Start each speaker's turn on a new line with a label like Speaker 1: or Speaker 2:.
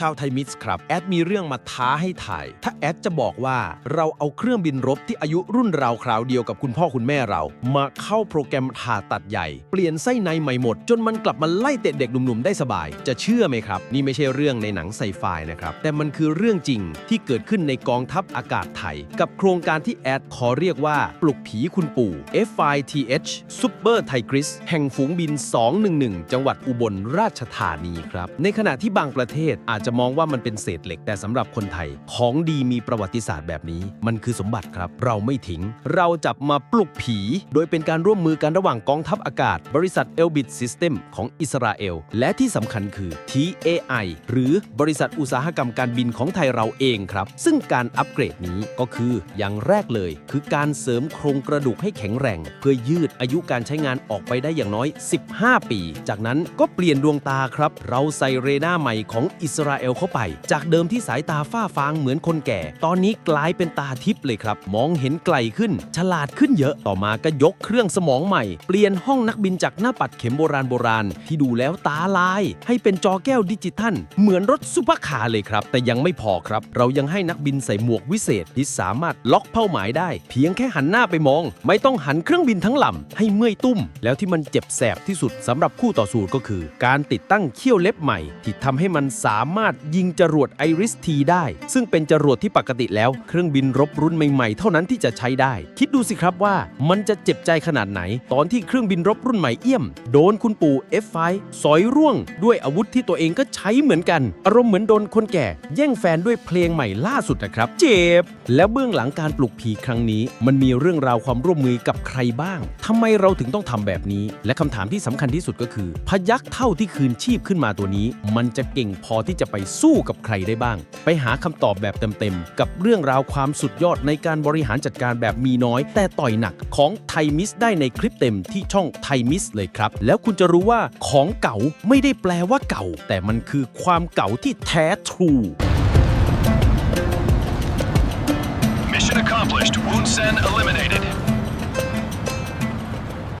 Speaker 1: ชาวไทยมิตรครับ แอดมีเรื่องมาท้าให้ถ่าย ถ้าแอดจะบอกว่าเราเอาเครื่องบินรบที่อายุรุ่นราวคราวเดียวกับคุณพ่อคุณแม่เรา มาเข้าโปรแกรมผ่าตัดใหญ่ เปลี่ยนไส้ในใหม่หมด จนมันกลับมาไล่เตะเด็กหนุ่มๆได้สบาย จะเชื่อไหมครับ นี่ไม่ใช่เรื่องในหนังไซไฟนะครับ แต่มันคือเรื่องจริงที่เกิดขึ้นในกองทัพอากาศไทย กับโครงการที่แอดขอเรียกว่า ปลุกผีคุณปู่ FITH Super Tigris แห่งฝูงบิน 211 จังหวัดอุบลราชธานีครับในขณะที่บางประเทศอาจจะมองว่ามันเป็นเศษเหล็ก แต่สำหรับคนไทย ของดีมีประวัติศาสตร์แบบนี้ มันคือสมบัติครับ เราไม่ทิ้ง เราจับมาปลุกผี โดยเป็นการร่วมมือกันระหว่างกองทัพอากาศ บริษัท Elbit System ของอิสราเอล และที่สำคัญคือ TAI หรือบริษัทอุตสาหกรรมการบินของไทยเราเองครับ ซึ่งการอัปเกรดนี้ก็คืออย่างแรกเลย คือการเสริมโครงกระดูกให้แข็งแรง เพื่อยืดอายุการใช้งานออกไปได้อย่างน้อย 15 ปี จากนั้นก็เปลี่ยนดวงตาครับ เราใส่เรดาร์ใหม่ของอิสราเอลเข้าไป จากเดิมที่สายตาฝ้าฟางเหมือนคนแก่ ตอนนี้กลายเป็นตาทิพย์เลยครับ มองเห็นไกลขึ้น ฉลาดขึ้นเยอะ ต่อมาก็ยกเครื่องสมองใหม่ เปลี่ยนห้องนักบินจากหน้าปัดเข็มโบราณโบราณ ที่ดูแล้วตาลาย ให้เป็นจอแก้วดิจิทัล เหมือนรถซุปเปอร์คาร์เลยครับ แต่ยังไม่พอครับ เรายังให้นักบินใส่หมวกวิเศษที่สามารถล็อกเป้าหมายได้ เพียงแค่หันหน้าไปมอง ไม่ต้องหันเครื่องบินทั้งลำให้เมื่อยตุ้ม แล้วที่มันเจ็บแสบที่สุดสำหรับคู่ต่อสู้ก็คือ การติดตั้งเขี้ยวเล็บใหม่ที่ทำให้มันสามารถยิงจรวดไอริสทีได้ ซึ่งเป็นจรวดที่ปกติแล้วเครื่องบินรบรุ่นใหม่ๆ เท่านั้นที่จะใช้ได้ คิดดูสิครับว่ามันจะเจ็บใจขนาดไหน ตอนที่เครื่องบินรบรุ่นใหม่เอี่ยม โดนคุณปู่ F5 สอยร่วง ด้วยอาวุธที่ตัวเองก็ใช้เหมือนกัน อารมณ์เหมือนโดนคนแก่ แย่งแฟนด้วยเพลงใหม่ล่าสุดนะครับ เจ็บ แล้วเบื้องหลังการปลุกผีครั้งนี้ มันมีเรื่องราวความร่วมมือกับใครบ้างทำไมเราถึงต้องทำแบบนี้ และคำถามที่สำคัญที่สุดก็คือ พยักเท่าที่คืนชีพขึ้นมาตัวนี้ มันจะเก่งพอที่จะไปสู้กับใครได้บ้าง ไปหาคำตอบแบบเต็มๆ กับเรื่องราวความสุดยอดในการบริหารจัดการแบบมีน้อย แต่ต่อยหนักของไทมิสได้ในคลิปเต็มที่ช่องไทมิสเลยครับ แล้วคุณจะรู้ว่าของเก่าไม่ได้แปลว่าเก่า แต่มันคือความเก่าที่แท้ทรู
Speaker 2: Mission accomplished. Wound Sen eliminated.